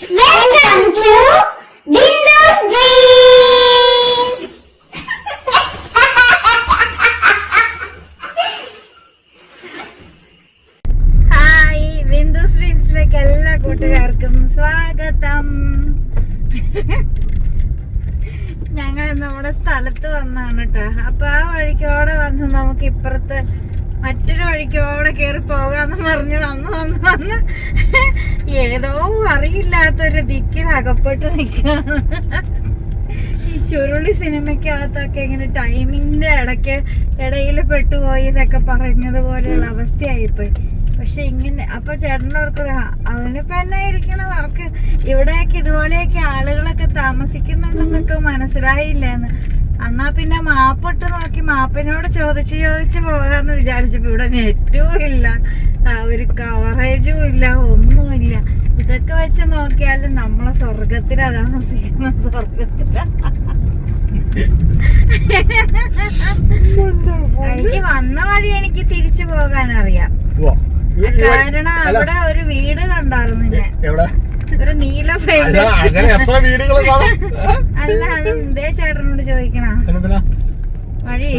Welcome to Windows Dreams. Hi Bindu സ്ട്രീംസിലേക്ക് എല്ലാ കൂട്ടുകാർക്കും സ്വാഗതം ഞങ്ങൾ നമ്മുടെ സ്ഥലത്ത് വന്നാണ് കേട്ടോ അപ്പൊ ആ വഴിക്കോടെ വന്ന് നമുക്ക് ഇപ്പുറത്ത് മറ്റൊരു വഴിക്കോടെ കയറി പോകാന്ന് പറഞ്ഞ് വന്ന് വന്ന് വന്ന് ഏതോ അറിയില്ലാത്തൊരു ദിക്കിൽ അകപ്പെട്ട് നിൽക്കുകയാണ് ഈ ചുരുളി സിനിമയ്ക്കകത്തൊക്കെ ഇങ്ങനെ ടൈമിങ്ങിന്റെ ഇടയ്ക്ക് ഇടയിൽ പെട്ടുപോയി എന്നൊക്കെ പറഞ്ഞതുപോലെയുള്ള അവസ്ഥയായിപ്പോയി. പക്ഷെ ഇങ്ങനെ അപ്പൊ ചേട്ടനവർക്ക് അതിനിപ്പോ എന്നാ ഇരിക്കണം നമുക്ക് ഇവിടെയൊക്കെ ഇതുപോലെയൊക്കെ ആളുകളൊക്കെ താമസിക്കുന്നുണ്ടെന്നൊക്കെ മനസ്സിലായില്ലെന്ന്. എന്നാ പിന്നെ മാപ്പിട്ട് നോക്കി മാപ്പിനോട് ചോദിച്ച് ചോദിച്ച് പോകാന്ന് വിചാരിച്ചപ്പോ ഇവിടെ നെറ്റും ഇല്ല ഒരു കവറേജും ഇല്ല ഒന്നുമില്ല. ഇതൊക്കെ വെച്ച് നോക്കിയാലും നമ്മളെ സ്വർഗത്തിലാ താമസിക്കുന്ന സ്വർഗത്തിലാ എനിക്ക് വന്ന വഴി എനിക്ക് തിരിച്ചു പോകാൻ അറിയാം കാരണം അവിടെ ഒരു വീട് കണ്ടായിരുന്നു ഞാൻ. ഒരു നീല അല്ല, പെയിന്റ് അങ്ങനെ എത്ര വീടുകൾ കാണും? അല്ല അത് ചേട്ടനോട് ചോദിക്കണ? വഴി.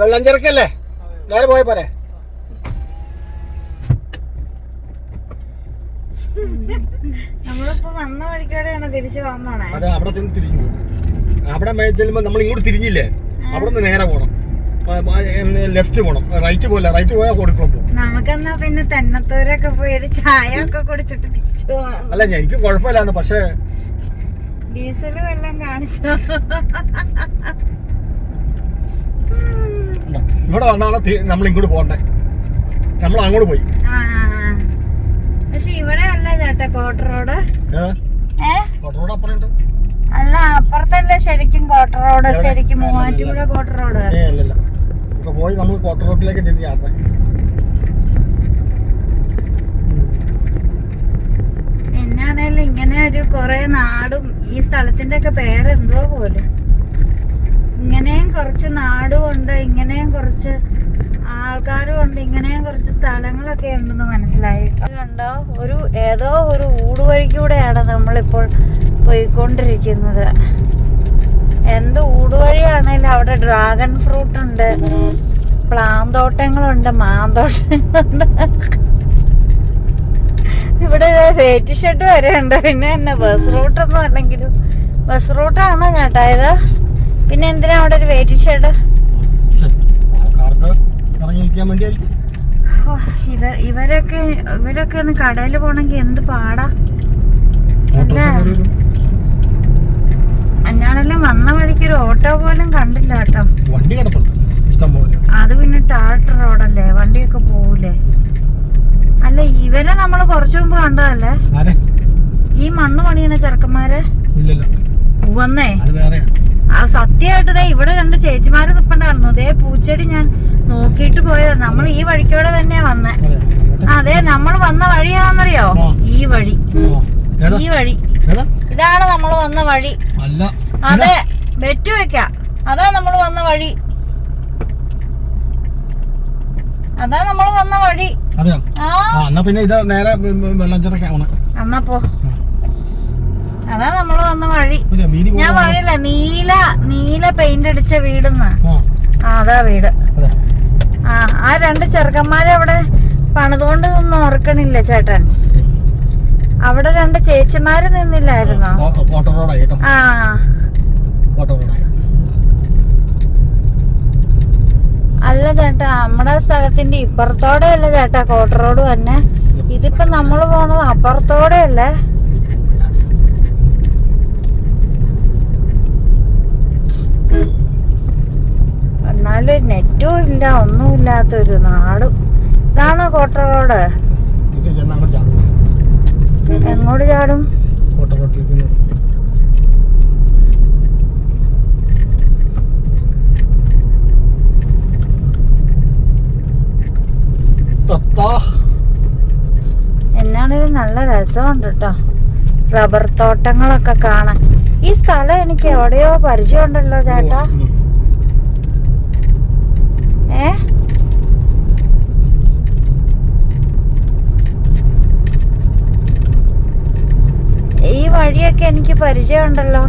വെള്ളം ചെറുക്കല്ലേ നേരെ പോയ പോരെ. നമ്മളിപ്പോ വന്ന വഴിക്കോടെയാണ് തിരിച്ചു പോകാൻ പോണേ അതെ അവിടെ ചെന്ന് തിരിഞ്ഞു പോകും അവിടെ ചെല്ലുമ്പോ നമ്മൾ ഇങ്ങോട്ട് തിരിഞ്ഞില്ലേ? അവിടെ നിന്ന് നേരെ പോണം. ലെഫ്റ്റ് പോണം. റൈറ്റ് പോലെ റൈറ്റ് പോയാൽ കൊടുക്കണം പോകും. നമുക്കെന്നാ പിന്നെ തെന്നത്തൂരൊക്കെ പോയി ഒരു ചായ ഒക്കെ കുടിച്ചിട്ട് തിരിച്ചു പോവാം. അല്ല എനിക്ക് കുഴപ്പമില്ലാന്ന് പക്ഷേ ഡീസലും എല്ലാം കാണിച്ചു? ഇവിടെ വന്നാണ് നമ്മൾ ഇങ്ങോട്ട് പോകണ്ടേ? നമ്മൾ അങ്ങോട്ട് പോയി പക്ഷെ ഇവിടെ അല്ല ചേട്ടാ കോട്ട റോഡ് ഏതാ ഏ? കോട്ടറോട് അപ്പുറമുണ്ട്. അല്ല അപ്പുറത്തല്ലേ ശരിക്കും കോട്ട റോഡ് ശരിക്കും. മൂവാറ്റുപുഴ കോട്ട റോഡ് അല്ലല്ല. ഇപ്പൊ പോയി നമ്മൾ കോട്ടറോട്ടിലേക്ക് ചെന്ന് ചാടണേ. എന്നാണേലും ഇങ്ങനെ ഒരു കുറെ നാടും ഈ സ്ഥലത്തിന്റെ ഒക്കെ പേരെന്തോ പോലെ. ഇങ്ങനെയും കുറച്ച് നാടും ഉണ്ട് ഇങ്ങനെയും കുറച്ച് ആൾക്കാരും ഉണ്ട് ഇങ്ങനെയും കുറച്ച് സ്ഥലങ്ങളൊക്കെ ഉണ്ടെന്ന് മനസ്സിലായി കണ്ടോ? ഒരു ഏതോ ഒരു ഊടുവഴിക്കൂടെയാണ് നമ്മളിപ്പോൾ പോയിക്കൊണ്ടിരിക്കുന്നത്. എന്ത് ഊടുവഴിയാണേലും അവിടെ ഡ്രാഗൺ ഫ്രൂട്ട് ഉണ്ട് പ്ലാന്തോട്ടങ്ങളുണ്ട് മാന്തോട്ടങ്ങളുണ്ട്. ഇവിടെ വേറ്റ് ഷെഡ് വരെ ഉണ്ട്. പിന്നെ എന്നെ ബസ് റൂട്ടൊന്നും അല്ലെങ്കിലും. ബസ് റൂട്ടാണ് ചേട്ടാ ഇത്? പിന്നെ എന്തിനാ അവിടെ ഒരു വെയിറ്റിംഗ് ഷെഡ് ആൾക്കാർക്ക് ഇറങ്ങിയിരിക്കാൻ വേണ്ടിയായിരിക്കും. ഇവ ഇവരൊക്കെ ഇവരൊക്കെ ഒന്ന് കടയിൽ പോണെങ്കിൽ എന്ത് പാടാ? ഞാനെല്ലാം വന്ന വഴിക്ക് ഒരു ഓട്ടോ പോലും കണ്ടില്ല കേട്ടോ. അത് പിന്നെ ടാർട്ട് റോഡല്ലേ? വണ്ടിയൊക്കെ പോവൂലേ? അല്ല ഇവരെ നമ്മൾ കുറച്ചു മുമ്പ് കണ്ടതല്ലേ? ഈ മണ്ണ് പണിയണ ചെറുക്കന്മാരെ? വന്നേ അത് ആ സത്യമായിട്ട് ഇവിടെ രണ്ട് ചേച്ചിമാര് നിപ്പണ്ടായിരുന്നു ദേ പൂച്ചെടി ഞാൻ നോക്കിയിട്ട് പോയത്. നമ്മൾ ഈ വഴിക്കൂടെ തന്നെയാ വന്നേ. അതെ നമ്മൾ വന്ന വഴി ഏതാണെന്നറിയോ ഈ വഴി. ഈ വഴി. ഇതാണ് നമ്മൾ വന്ന വഴി. അതെ ബെറ്റ് വെക്ക. അതാ നമ്മൾ വന്ന വഴി. അതാ നമ്മൾ വന്ന വഴി. അതെയോ? ആ. എന്നാ പിന്നെ ഇത് നേരെ വെള്ളം ചിറക്കാണ് എന്നാ പോ. അതാ നമ്മൾ വന്ന വഴി. ഞാൻ. പറയില്ല നീല നീല പെയിന്റ് അടിച്ച വീടെന്ന്. അതാ വീട്. ആ ആ രണ്ട് ചെറുക്കന്മാരെ അവിടെ പണിതുകൊണ്ട് ഒന്നും ഓർക്കണില്ല ചേട്ടൻ? അവിടെ രണ്ട് ചേച്ചിമാര് നിന്നില്ലായിരുന്നോ? ആ. ഓട്ടോ റോഡായി. അല്ല ചേട്ടാ നമ്മുടെ സ്ഥലത്തിന്റെ ഇപ്പുറത്തോടെ അല്ല ചേട്ടാ കോട്ട റോഡ് തന്നെ ഇതിപ്പോ നമ്മൾ പോണത് അപ്പുറത്തോടെ അല്ലേ എന്നാലും നെറ്റും ഇല്ല ഒന്നും ഇല്ലാത്തൊരു നാടും. ഇതാണോ കോട്ട റോഡ് എങ്ങോട്ട് ചാടും? കോട്ട റോട്ടിലേക്ക് എന്നാണൊരു നല്ല രസമുണ്ട് കേട്ടോ റബ്ബർ തോട്ടങ്ങളൊക്കെ കാണാൻ. ഈ സ്ഥലം എനിക്ക് എവിടെയോ പരിചയമുണ്ടല്ലോ ചേട്ടാ. ഏ? ഈ വഴിയൊക്കെ എനിക്ക് പരിചയമുണ്ടല്ലോ.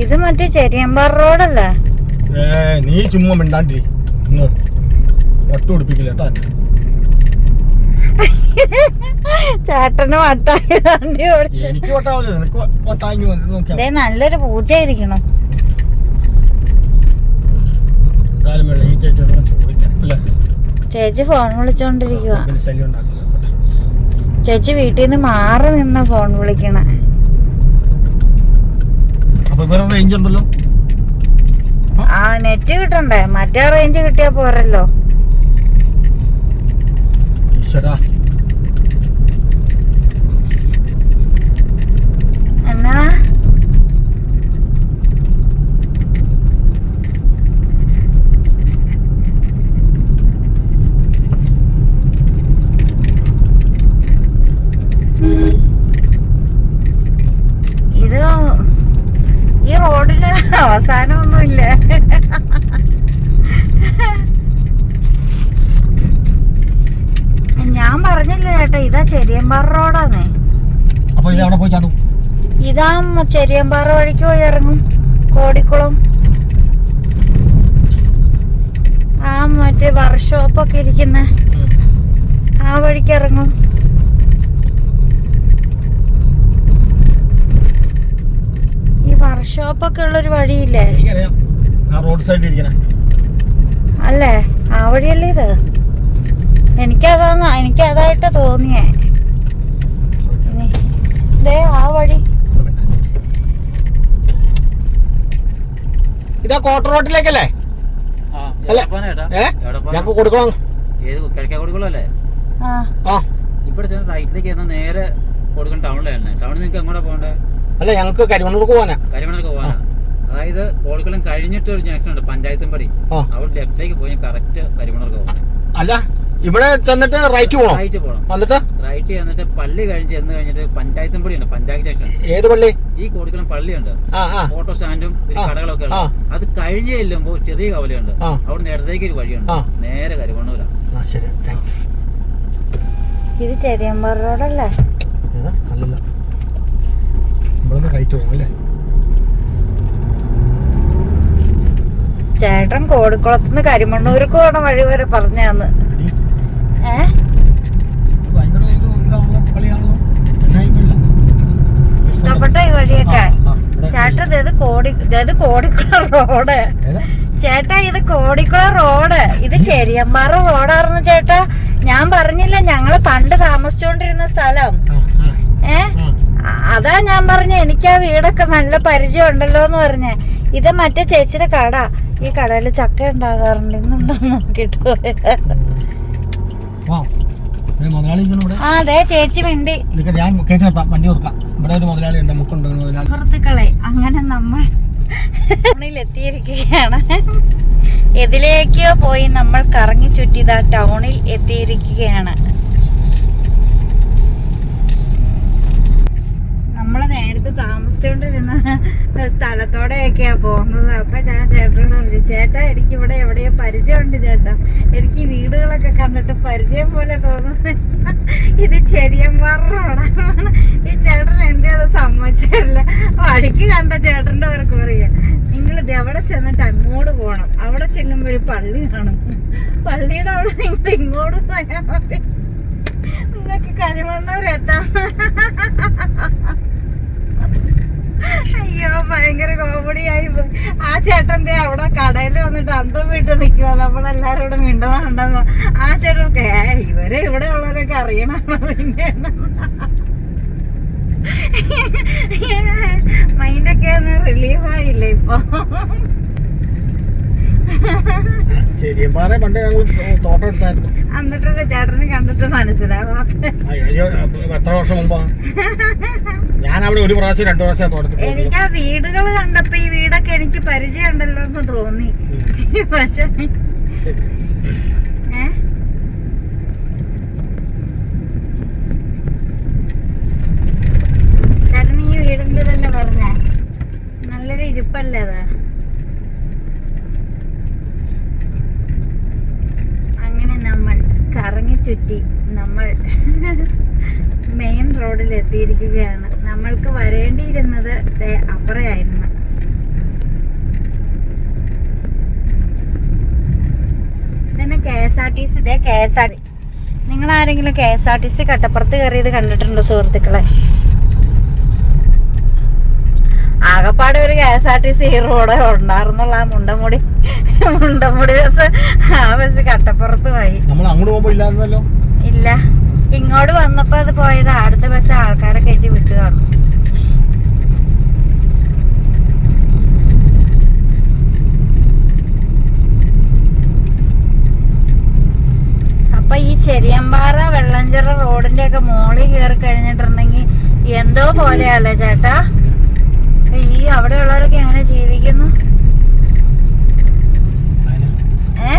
ഇത് മറ്റേ ചെരിയമ്പാറ റോഡല്ലേ? നീ ചുമ്മാ മിണ്ടാണ്ടി. ചേട്ടന് വട്ടായി എനിക്ക് നല്ലൊരു അല്ലേ? ചേച്ചി ഫോൺ വിളിച്ചോണ്ടിരിക്കുക ചേച്ചി വീട്ടിൽ നിന്ന് മാറി നിന്ന ഫോൺ വിളിക്കണ. ആ. നെറ്റ് കിട്ടണ്ടേ? മറ്റേ റേഞ്ച് കിട്ടിയാ പോരല്ലോ. എന്നാ ഇത് ഈ റോഡിന് അവസാനമൊന്നുമില്ല. ഞാൻ പറഞ്ഞില്ല ചേട്ടാ ഇതാ ചെരിയമ്പാറ റോഡാന്നേ ഇത് ചെരിയമ്പാറ വഴിക്ക് പോയി ഇറങ്ങും. കോടിക്കുളം. ആ മറ്റേ വർക്ക്ഷോപ്പൊക്കെ ഇരിക്കുന്ന. ആ വഴിക്ക് ഇറങ്ങും ഈ വർക്ക്ഷോപ്പൊക്കെ ഉള്ളൊരു വഴിയില്ലേ? ആ റോഡ് സൈഡിൽ ഇരിക്കണേ അല്ലേ? ആ വഴിയല്ലേ ഇത്? എനിക്ക് എനിക്കതായിട്ട് തോന്നിയേ. ദേ ആ വഴി. ഇതാ കോട്ട റോഡിലേക്കല്ലേ ആ, അല്ല. ഞങ്ങൾക്ക് കൊടുക്കണം? ഏത് കിഴക്കേ ഇവിടെ ചെന്ന് റൈറ്റിലേക്ക് നേരെ കൊടുക്കണം ടൗണിലാണ് ടൗണിൽ നിങ്ങൾക്ക് എങ്ങോട്ടാ പോകണ്ടേ? അല്ല ഞങ്ങൾക്ക് കരിമണ്ണൂർക്ക് പോകാനാ കരിമണക്ക് പോകാനാ അതായത് കോളിക്കുളം കഴിഞ്ഞിട്ട് ഒരു ജംഗ്ഷൻ ഉണ്ട് പഞ്ചായത്തുംപടി ആ. അവിടെ ലെഫ്റ്റിലേക്ക് പോയി കറക്റ്റ് കരിമണക്ക് പോകണം അല്ല ഇവിടെ ചെന്നിട്ട് റൈറ്റ് പോകണം റൈറ്റ് പോകണം എന്നിട്ട് റൈറ്റ് ചെന്നിട്ട് പള്ളി കഴിഞ്ഞ് ചെന്ന് കഴിഞ്ഞിട്ട് പഞ്ചായത്തുംപടി ഉണ്ട് പഞ്ചായത്ത് ജംഗ്ഷൻ ഏത് പള്ളി? ഈ കോടിക്കുളം പള്ളിയുണ്ട്. ഉണ്ട് ആ. ഓട്ടോ സ്റ്റാൻഡും ഒരു കടകളൊക്കെ ഉണ്ട്. അത് കഴിഞ്ഞ് ചെല്ലുമ്പോൾ ചെറിയ കവലയുണ്ട്. അവിടെ അവിടെ ഇടത്തേക്ക് ഒരു വഴിയുണ്ട്. നേരെ കരുവണ്ണൂരാ ആ ശരി. താങ്ക്സ് ഇത് റോഡല്ലേ ഏതാ? അല്ലല്ല. ഇവിടുന്ന് റൈറ്റ് പോകും അല്ലേ? ചേട്ടൻ കോടിക്കുളത്തുനിന്ന് കരിമണ്ണൂർക്ക് പോണ വഴി വരെ പറഞ്ഞു തന്ന് എടി, ഏ? ഇത് ഭയങ്കര ഇത് ഇതാണല്ലോ കളിയാണല്ലോ. എന്നായിട്ടില്ല ഇഷ്ടപ്പെട്ട ഈ വഴിയൊക്കെ. ചേട്ടൻ ഇത് കോടി ഇത് കോടിക്കുളം റോഡ്? ചേട്ടാ ഇത് കോടിക്കുള റോഡ്. ഇത് ചെരിയമ്പാറ റോഡായിരുന്നു ചേട്ടാ. ഞാൻ പറഞ്ഞില്ല ഞങ്ങൾ പണ്ട് താമസിച്ചോണ്ടിരുന്ന സ്ഥലം. അതാ ഞാൻ പറഞ്ഞ എനിക്ക് ആ വീടൊക്കെ നല്ല പരിചയം ഉണ്ടല്ലോ എന്ന് പറഞ്ഞേ. ഇത് മറ്റേ ചേച്ചിയുടെ കട. ഈ കടയിൽ ചക്ക ഉണ്ടാകാറുണ്ട്. ഇന്നുണ്ടോ നോക്കിട്ട് അതെ ചേച്ചി വണ്ടി സുഹൃത്തുക്കളെ അങ്ങനെ നമ്മൾ എത്തിയിരിക്കുകയാണ് എതിലേക്കോ പോയി നമ്മൾ കറങ്ങി ചുറ്റിതാ ടൗണിൽ എത്തിയിരിക്കുകയാണ്. നമ്മൾ നേരത്തെ താമസിച്ചുകൊണ്ടിരുന്ന സ്ഥലത്തോടെയൊക്കെയാ പോകുന്നത്. അപ്പൊ ഞാൻ ചേട്ടനോട് പറഞ്ഞു ചേട്ടാ എനിക്ക് ഇവിടെ എവിടെയോ പരിചയമുണ്ട് ചേട്ടാ. എനിക്ക് വീടുകളൊക്കെ കണ്ടിട്ട് പരിചയം പോലെ തോന്നുന്നു. ഇത് ചെടിയന്മാർ റോഡാണ് ഈ ചേട്ടൻ എന്റെ അത് സമ്മതിച്ചില്ല വഴിക്ക് കണ്ട ചേട്ടന്റെ അവർക്ക് നിങ്ങൾ ഇത് എവിടെ ചെന്നിട്ട് അങ്ങോട്ട് പോകണം അവിടെ ചെല്ലുമ്പോ ഒരു പള്ളി കാണും. പള്ളിയുടെ അവിടെ നിങ്ങൾ ഇങ്ങോട്ട് പോയാൽ മതി. നിങ്ങൾക്ക് കരിമണ്ണൂർ എത്താം അയ്യോ ഭയങ്കര കോമഡിയായി ആ ചേട്ടൻ ദേ അവിടെ കടയിൽ വന്നിട്ട് അന്തം വിട്ട് നിൽക്കുക നമ്മളെല്ലാരും ഇവിടെ മിണ്ടണുണ്ടെന്ന് ആ ചേട്ടൻ ഇവരെ ഇവിടെ ഉള്ളവരൊക്കെ അറിയണം മൈൻഡൊക്കെ ഒന്ന് റിലീഫായില്ലേ ഇപ്പൊ? ചെരിയമ്പാറ പണ്ട് ഞങ്ങൾ തോട്ടം എടുത്തായിരുന്നു. എന്നിട്ടൊക്കെ ചേട്ടനെ കണ്ടിട്ട് മനസ്സിലാവാത്ത അയ്യോ എത്ര വർഷം മുമ്പാ? ഞാൻ അവിടെ ഒരു പ്രാവശ്യം രണ്ടു പ്രാവശ്യം തോട്ടത്തിൽ എനിക്ക് ആ വീടുകൾ കണ്ടപ്പോ ഈ വീടൊക്കെ എനിക്ക് പരിചയമുണ്ടല്ലോ എന്ന് തോന്നി. പക്ഷെ ഏ ചേട്ടൻ ഈ വീടിന്റെ തന്നെ പറഞ്ഞ നല്ലൊരു ഇരിപ്പ് രസമല്ലേ അത് അങ്ങനെ നമ്മൾ കറങ്ങി ചുറ്റി നമ്മൾ മെയിൻ റോഡിൽ എത്തിയിരിക്കുകയാണ് നമ്മൾക്ക് വരേണ്ടിയിരുന്നത് അപ്പുറയായിരുന്നു. ഇതന്നെ K S R T C ഇതേ കെ എസ് ആർ നിങ്ങൾ ആരെങ്കിലും K S R T C കട്ടപ്പുറത്ത് കയറിയത് കണ്ടിട്ടുണ്ടോ സുഹൃത്തുക്കളെ? ആകപ്പാടെ ഒരു K S R T C road ഉണ്ടായിരുന്നുള്ള ആ മുണ്ടമുടി മുണ്ടമുടി ബസ് ആ ബസ് കട്ടപ്പുറത്ത് പോയി. നമ്മൾ അങ്ങോട്ട് പോകുമ്പോ ഇല്ല. ഇങ്ങോട്ട് വന്നപ്പോ അത് പോയത് അടുത്ത ബസ് ആൾക്കാരെ കയറ്റി വിട്ടു കാണും അപ്പൊ ഈ ചെരിയമ്പാറ വെള്ളഞ്ചിറ റോഡിന്റെ ഒക്കെ മോളിൽ കയറി കഴിഞ്ഞിട്ടുണ്ടെങ്കിൽ എന്തോ പോലെയല്ലേ ചേട്ടാ? ഈ അവിടെയുള്ളവരൊക്കെ എങ്ങനെ ജീവിക്കുന്നു? ഏ?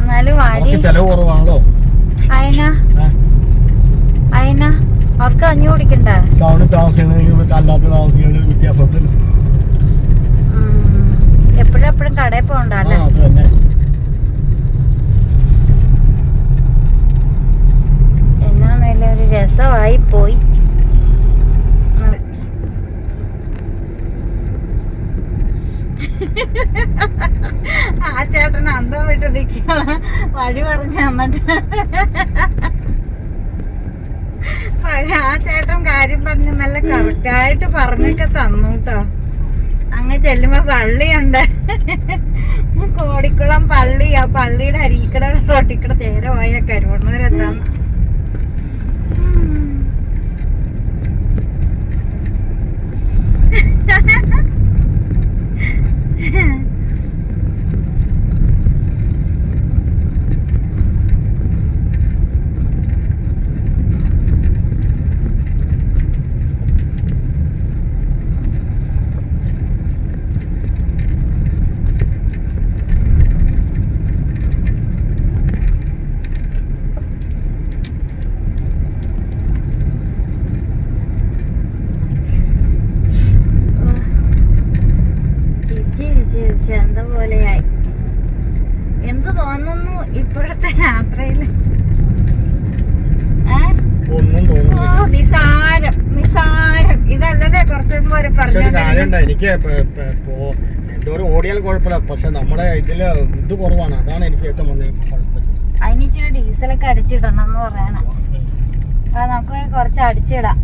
എന്നാലും വഴി ചെലവ് കുറവാണല്ലോ. അയന. അയന അവർക്ക് അഞ്ഞു കുടിക്കണ്ട. ടൗണിൽ താമസിക്കണമെങ്കിൽ അല്ലാത്ത താമസിക്കണമെങ്കിൽ വ്യത്യാസമുണ്ട്. എപ്പോഴും എപ്പോഴും കടയിൽ തന്നെ. എന്നാണേലും ഒരു രസമായി പോയി. ആ ചേട്ടൻ അന്തം വിട്ട് നിൽക്കുക വഴി പറഞ്ഞു തന്നിട്ട്. ആ ചേട്ടൻ കാര്യം പറഞ്ഞ് നല്ല കറക്റ്റായിട്ട് പറഞ്ഞൊക്കെ തന്നു കേട്ടോ. അങ്ങ് ചെല്ലുമ്പോ പള്ളിയുണ്ട്. കോടിക്കുളം പള്ളി. ആ പള്ളിയുടെ അരിക്കട റോട്ടിക്കട നേരെ പോയ കരുവണ്ണൂരെത്താന്ന് হ্যাঁ ഇതല്ലല്ലേ? കുറച്ചു മുമ്പ് എനിക്ക് എന്തോരം ഓടിയാൽ കുഴപ്പമില്ല. പക്ഷെ നമ്മുടെ ഇതിൽ ഇത് കുറവാണ്. അതാണ് എനിക്ക് ഏറ്റവും അതിന് ഇച്ചിരി ഡീസലൊക്കെ അടിച്ചിടണം എന്ന് പറയണ അപ്പൊ നമുക്ക് കുറച്ച് അടിച്ചിടാം.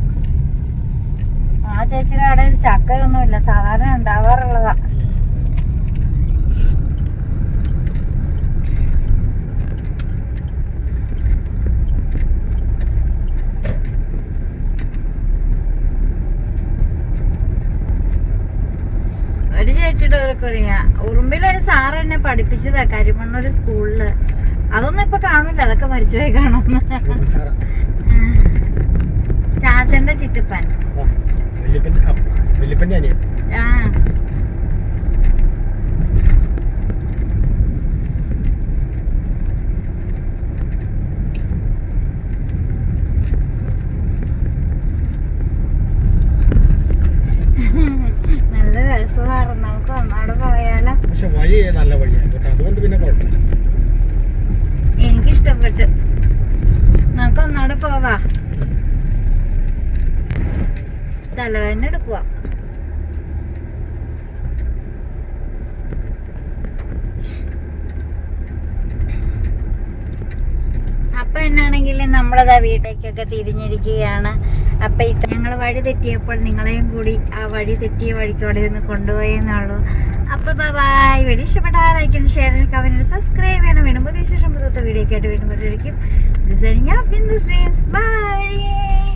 ആ ചേച്ചിയുടെ അവിടെ ഒരു ചക്കയൊന്നുമില്ല. സാധാരണ ഉണ്ടാവാറുള്ളതാ ഒരു കൊറിയ ഉറുമ്പിലൊരു സാറ് എന്നെ പഠിപ്പിച്ചതാ കരിമണ്ണൂർ സ്കൂളിൽ. അതൊന്നും ഇപ്പൊ കാണില്ല അതൊക്കെ മരിച്ചുപോയി കാണുന്നു. ചാച്ചന്റെ ചിറ്റപ്പൻ. ആ, വല്യപ്പന്റെ ആ, വല്യപ്പന്റെ അനിയൻ ആ നല്ല രസമായിരുന്നു നമുക്ക് ഒന്നോടെ പോയാലോ പക്ഷെ വഴി നല്ല വഴിയാണ് കേട്ടോ അതുകൊണ്ട് പിന്നെ കുഴപ്പമില്ല എനിക്കിഷ്ടപ്പെട്ടു നമുക്ക് ഒന്നോടെ പോവാ തലവേദന എടുക്കുക അപ്പൊ എന്നാണെങ്കിൽ നമ്മളതാ വീട്ടേക്കൊക്കെ തിരിഞ്ഞിരിക്കുകയാണ്. അപ്പൊ ഇത്ത ഞങ്ങൾ വഴി തെറ്റിയപ്പോൾ നിങ്ങളെയും കൂടി ആ വഴി തെറ്റിയ വഴിക്കോടെ ഒന്ന് കൊണ്ടുപോയെന്നുള്ളൂ അപ്പൊ ബൈ വീഡിയോ ഇഷ്ടപ്പെട്ടാൽ ലൈക്കും ഷെയർ കമന്റ് സബ്സ്ക്രൈബ് ചെയ്യണം. വീണ്ടും പുതിയ ശേഷം പുതുത്ത വീഡിയോ ആയിട്ട് വീണ്ടും ബൈ